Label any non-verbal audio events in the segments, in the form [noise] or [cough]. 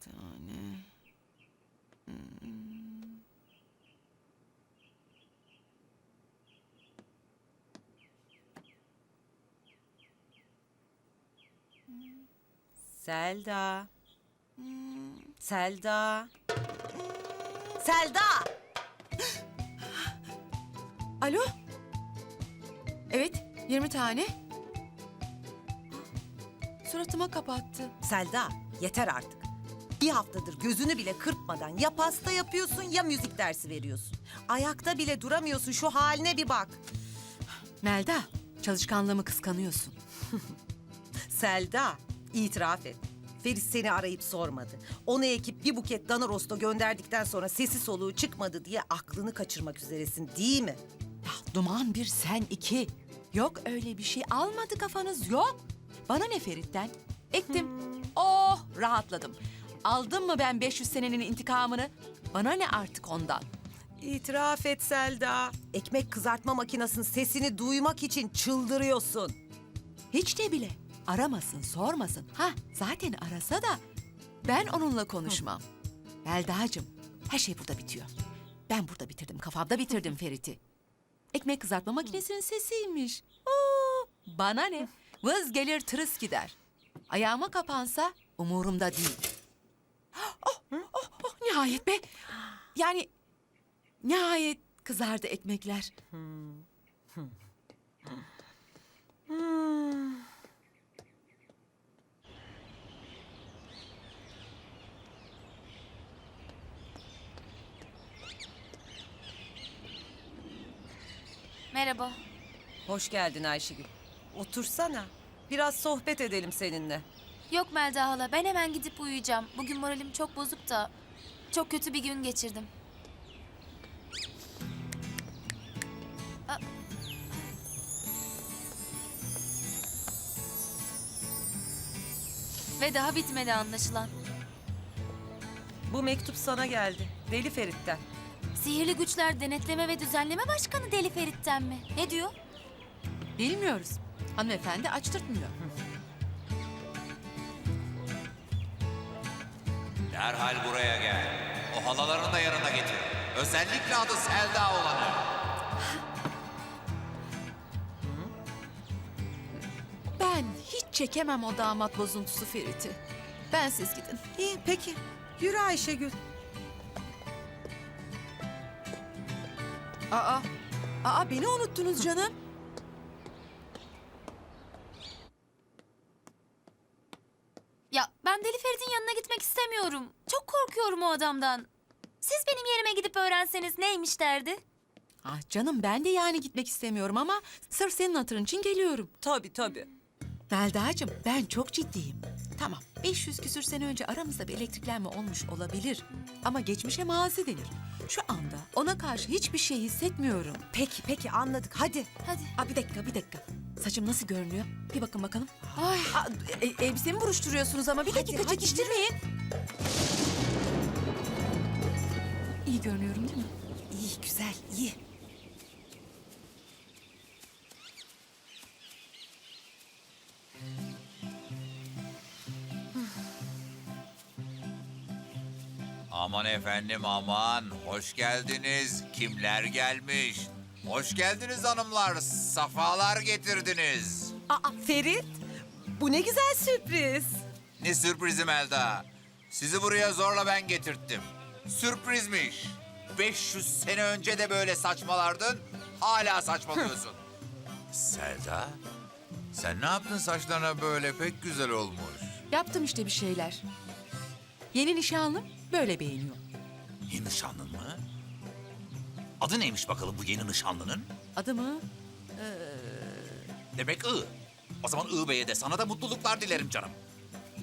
tane. Selda. Selda. Selda! Alo? Evet, 20 tane. Suratıma kapattı. Selda, yeter artık. Bir haftadır gözünü bile kırpmadan ya pasta yapıyorsun ya müzik dersi veriyorsun. Ayakta bile duramıyorsun. Şu haline bir bak. Melda, çalışkanlığımı kıskanıyorsun. [laughs] Selda, itiraf et. Feris seni arayıp sormadı. Onu ekip bir buket dana rosto gönderdikten sonra sesi soluğu çıkmadı diye aklını kaçırmak üzeresin değil mi? Ya duman bir sen iki. Yok öyle bir şey almadı kafanız yok. Bana ne Ferit'ten? Ektim. Oh rahatladım. Aldım mı ben 500 senenin intikamını? Bana ne artık ondan? İtiraf et Selda. Ekmek kızartma makinesinin sesini duymak için çıldırıyorsun. Hiç de bile. Aramasın, sormasın. Ha zaten arasa da ben onunla konuşmam. Melda'cığım her şey burada bitiyor. Ben burada bitirdim, kafamda bitirdim [laughs] Ferit'i. Ekmek kızartma makinesinin sesiymiş. Oo, bana ne? Vız gelir tırıs gider. Ayağıma kapansa umurumda değil. Oh, oh, oh, nihayet be. Yani nihayet kızardı ekmekler. Merhaba. Hoş geldin Ayşegül. Otursana. Biraz sohbet edelim seninle. Yok Melda hala ben hemen gidip uyuyacağım. Bugün moralim çok bozuk da çok kötü bir gün geçirdim. Ve daha bitmedi anlaşılan. Bu mektup sana geldi. Deli Ferit'ten. Sihirli Güçler Denetleme ve Düzenleme Başkanı Deli Ferit'ten mi? Ne diyor? Bilmiyoruz. Hanımefendi açtırtmıyor. Derhal buraya gel. O halalarını da yanına getir. Özellikle adı Selda olanı. Ben hiç çekemem o damat bozuntusu Ferit'i. Ben siz gidin. İyi peki. Yürü Ayşegül. Aa, aa beni unuttunuz canım. Ya ben Deli Ferit'in yanına gitmek istemiyorum. Çok korkuyorum o adamdan. Siz benim yerime gidip öğrenseniz neymiş derdi? Ah canım ben de yani gitmek istemiyorum ama sırf senin hatırın için geliyorum. Tabii tabii. Melda'cığım ben çok ciddiyim. Tamam 500 küsür sene önce aramızda bir elektriklenme olmuş olabilir. Ama geçmişe mazi denir. Şu anda ona karşı hiçbir şey hissetmiyorum. Peki peki anladık. Hadi. Hadi. Aa, bir dakika bir dakika. Saçım nasıl görünüyor? Bir bakın bakalım. Ay. Aa, e- elbisemi buruşturuyorsunuz ama bir Hadi, dakika hadi, çekiştirmeyin. İyi görünüyorum değil mi? İyi güzel iyi. Aman efendim aman. Hoş geldiniz. Kimler gelmiş? Hoş geldiniz hanımlar. Safalar getirdiniz. Aa Ferit. Bu ne güzel sürpriz. Ne sürprizim Elda. Sizi buraya zorla ben getirttim. Sürprizmiş. 500 sene önce de böyle saçmalardın. Hala saçmalıyorsun. Selda, sen ne yaptın saçlarına böyle pek güzel olmuş. Yaptım işte bir şeyler. Yeni nişanlım böyle beğeniyor. Yeni nişanlın mı? Adı neymiş bakalım bu yeni nişanlının? Adımı Demek I. O zaman I Bey'e de sana da mutluluklar dilerim canım.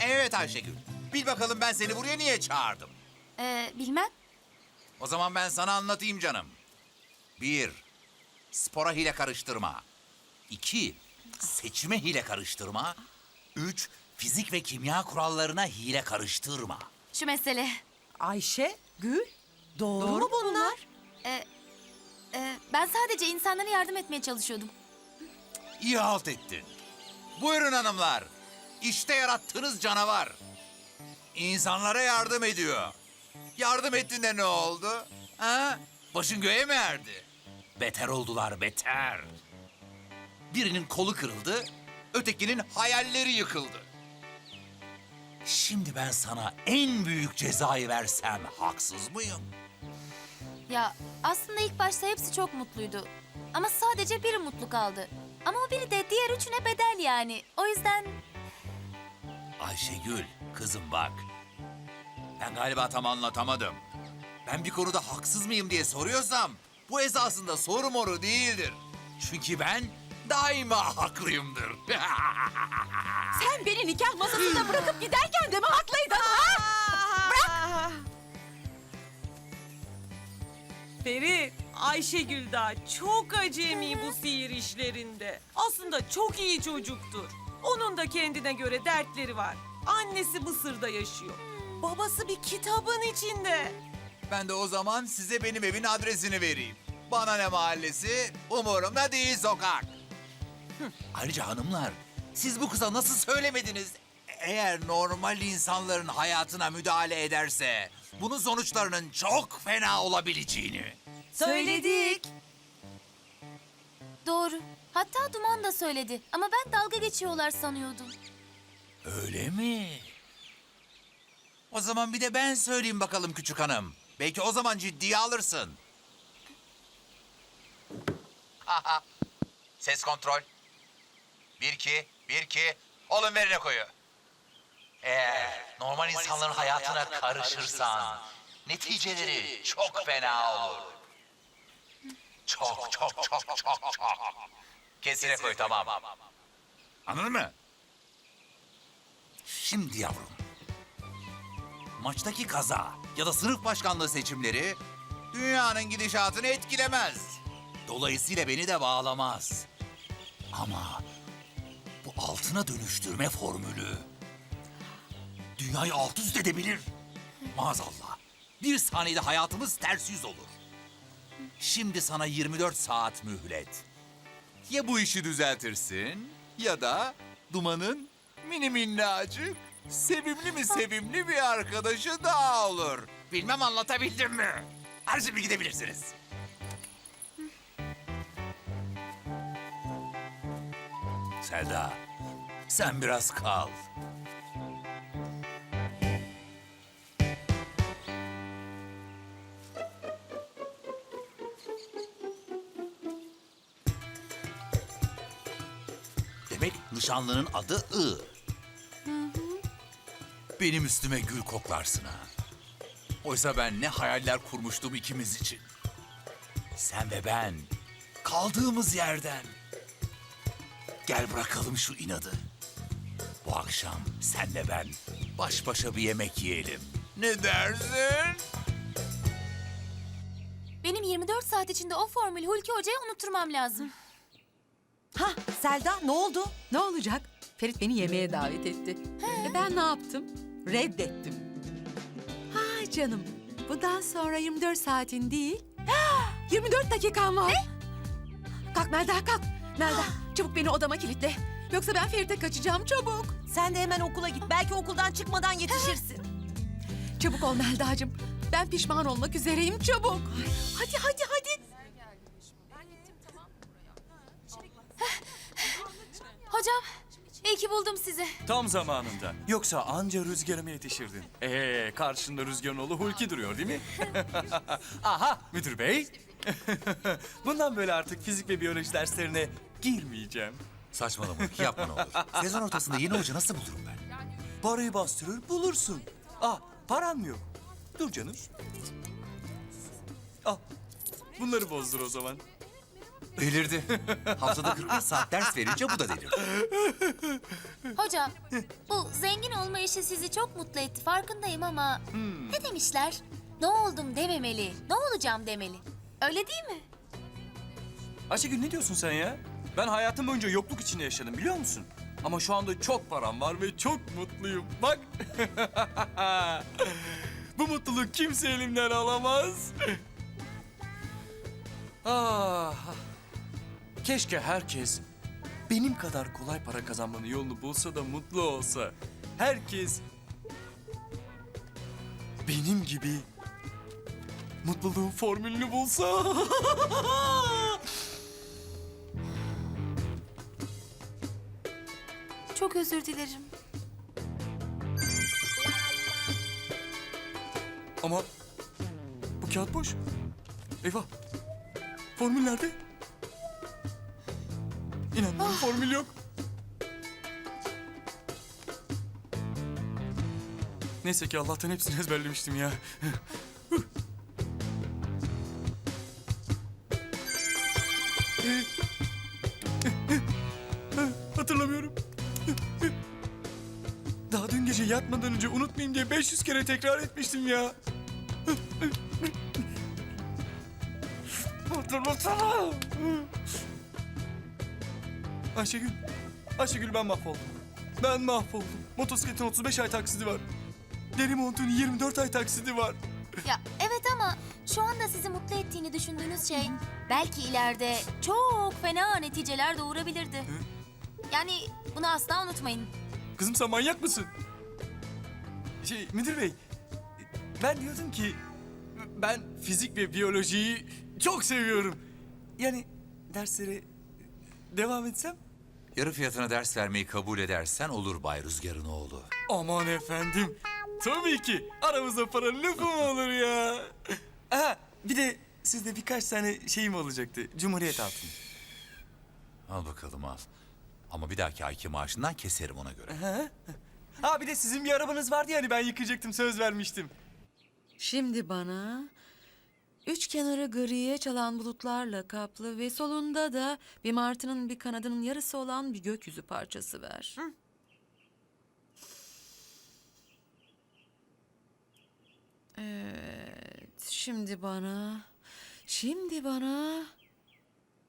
Evet Ayşegül. Bil bakalım ben seni buraya niye çağırdım? Ee, bilmem. O zaman ben sana anlatayım canım. Bir, spora hile karıştırma. İki, seçime hile karıştırma. Üç, fizik ve kimya kurallarına hile karıştırma. Şu mesele. Ayşe. Gül. Doğru, Doğru mu bunlar? Ee, e, ben sadece insanlara yardım etmeye çalışıyordum. İyi halt ettin. Buyurun hanımlar. İşte yarattığınız canavar. insanlara yardım ediyor. Yardım ettiğinde ne oldu? Ha? Başın göğe mi erdi? Beter oldular, beter. Birinin kolu kırıldı, ötekinin hayalleri yıkıldı. Şimdi ben sana en büyük cezayı versem haksız mıyım? Ya aslında ilk başta hepsi çok mutluydu. Ama sadece biri mutlu kaldı. Ama o biri de diğer üçüne bedel yani. O yüzden Ayşegül, kızım bak. Ben galiba tam anlatamadım. Ben bir konuda haksız mıyım diye soruyorsam... ...bu esasında soru moru değildir. Çünkü ben daima haklıyımdır. [laughs] Sen beni nikah masasında bırakıp giderken de mi haklıydın ha? Bırak! Ferit, Ayşegül daha çok acemi bu sihir işlerinde. Aslında çok iyi çocuktur. Onun da kendine göre dertleri var. Annesi Mısır'da yaşıyor. Babası bir kitabın içinde. ben de o zaman size benim evin adresini vereyim. Bana ne mahallesi, umurumda değil sokak. Ayrıca hanımlar, siz bu kıza nasıl söylemediniz? Eğer normal insanların hayatına müdahale ederse... ...bunun sonuçlarının çok fena olabileceğini. Söyledik. doğru. Hatta Duman da söyledi. Ama ben dalga geçiyorlar sanıyordum. Öyle mi? O zaman bir de ben söyleyeyim bakalım küçük hanım. Belki o zaman ciddiye alırsın. Aha. Ses kontrol. Bir iki, bir iki. Olun verine koyu. Eğer normal insanların hayatına karışırsan neticeleri çok fena olur. Çok çok çok çok çok. Kesine koy tamam. Anladın mı? Şimdi yavrum. Maçtaki kaza ya da sınıf başkanlığı seçimleri dünyanın gidişatını etkilemez. Dolayısıyla beni de bağlamaz. Ama bu altına dönüştürme formülü dünyayı alt üst edebilir. Maazallah. Bir saniyede hayatımız ters yüz olur. Şimdi sana 24 saat mühlet. Ya bu işi düzeltirsin ya da Duman'ın mini minnacık, sevimli mi sevimli bir arkadaşı daha olur. Bilmem anlatabildim mi? Her şimdi gidebilirsiniz. Selda, sen biraz kal. Demek nişanlının adı I. Benim üstüme gül koklarsın ha. Oysa ben ne hayaller kurmuştum ikimiz için. Sen ve ben kaldığımız yerden. Gel bırakalım şu inadı. Bu akşam senle ben baş başa bir yemek yiyelim. Ne dersin? Benim 24 saat içinde o formülü Hulki Hoca'ya unutturmam lazım. Ha Selda ne oldu? Ne olacak? Ferit beni yemeğe davet etti. E ben ne yaptım? Reddettim. Ay canım. Bundan sonra 24 saatin değil, 24 dakikan var. Kalk Melda kalk. Melda çabuk beni odama kilitle. Yoksa ben Ferit'e kaçacağım çabuk. Sen de hemen okula git. Belki okuldan çıkmadan yetişirsin. Çabuk ol Melda'cığım. Ben pişman olmak üzereyim çabuk. Hadi hadi hadi. Hocam, iyi ki buldum sizi. Tam zamanında. Yoksa anca rüzgarıma yetişirdin. Ee, karşında rüzgarın oğlu Hulki duruyor değil mi? [laughs] Aha müdür bey. [laughs] Bundan böyle artık fizik ve biyoloji derslerine girmeyeceğim. Saçmalama yapma ne olur. Sezon ortasında yeni hoca nasıl bulurum ben? Parayı bastırır bulursun. Ah param yok. Dur canım. Al. Bunları bozdur o zaman. Delirdi. [laughs] Haftada 40 saat ders verince bu da delirdi. Hocam, bu zengin olma işi sizi çok mutlu etti farkındayım ama... Ne demişler? Ne oldum dememeli, ne olacağım demeli. Öyle değil mi? Ayşegül ne diyorsun sen ya? Ben hayatım boyunca yokluk içinde yaşadım biliyor musun? Ama şu anda çok param var ve çok mutluyum. Bak. [laughs] Bu mutluluk kimse elimden alamaz. ah. Keşke herkes benim kadar kolay para kazanmanın yolunu bulsa da mutlu olsa. Herkes benim gibi mutluluğun formülünü bulsa. [laughs] Çok özür dilerim. Ama bu kağıt boş. Eyvah. Formül nerede? İnanmıyorum formül yok. Neyse ki Allah'tan hepsini ezberlemiştim ya. Hatırlamıyorum. Daha dün gece yatmadan önce unutmayayım diye 500 kere tekrar etmiştim ya. Hatırlasana. Ayşegül. Ayşegül ben mahvoldum. Ben mahvoldum. Motosikletin 35 ay taksidi var. Deri montun 24 ay taksidi var. Ya evet ama şu anda sizi mutlu ettiğini düşündüğünüz şey belki ileride çok fena neticeler doğurabilirdi. Yani bunu asla unutmayın. Kızım sen manyak mısın? Şey müdür bey. Ben diyordum ki ben fizik ve biyolojiyi çok seviyorum. Yani derslere devam etsem? Yarı fiyatına ders vermeyi kabul edersen olur Bay Rüzgar'ın oğlu. Aman efendim. Tabii ki. Aramızda para lafı mı olur ya? Aha bir de sizde birkaç tane şeyim olacaktı. Cumhuriyet altını. Al bakalım al. Ama bir dahaki ayki maaşından keserim ona göre. Ha bir de sizin bir arabanız vardı yani ben yıkacaktım söz vermiştim. Şimdi bana üç kenarı griye çalan bulutlarla kaplı ve solunda da bir martının bir kanadının yarısı olan bir gökyüzü parçası ver. Evet, şimdi bana, şimdi bana,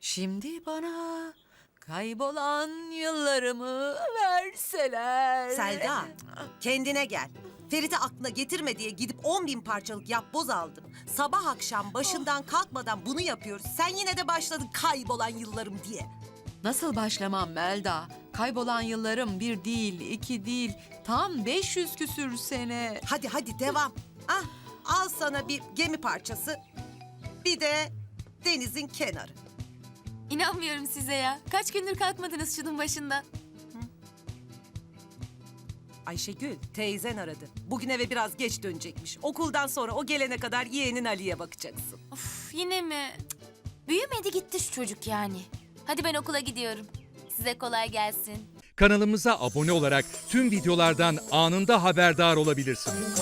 şimdi bana kaybolan yıllarımı verseler. Selda kendine gel. Ferit'i aklına getirme diye gidip 10 bin parçalık yapboz aldım. Sabah akşam başından kalkmadan bunu yapıyoruz. Sen yine de başladın kaybolan yıllarım diye. Nasıl başlamam Melda? Kaybolan yıllarım bir değil, iki değil, tam 500 küsür sene. Hadi hadi devam. Ah, al sana bir gemi parçası. Bir de denizin kenarı. İnanmıyorum size ya. Kaç gündür kalkmadınız şunun başından. Ayşegül, teyzen aradı. Bugün eve biraz geç dönecekmiş. Okuldan sonra o gelene kadar yeğenin Ali'ye bakacaksın. Of yine mi? Cık, Büyümedi gitti şu çocuk yani. Hadi ben okula gidiyorum. Size kolay gelsin. Kanalımıza abone olarak tüm videolardan anında haberdar olabilirsiniz.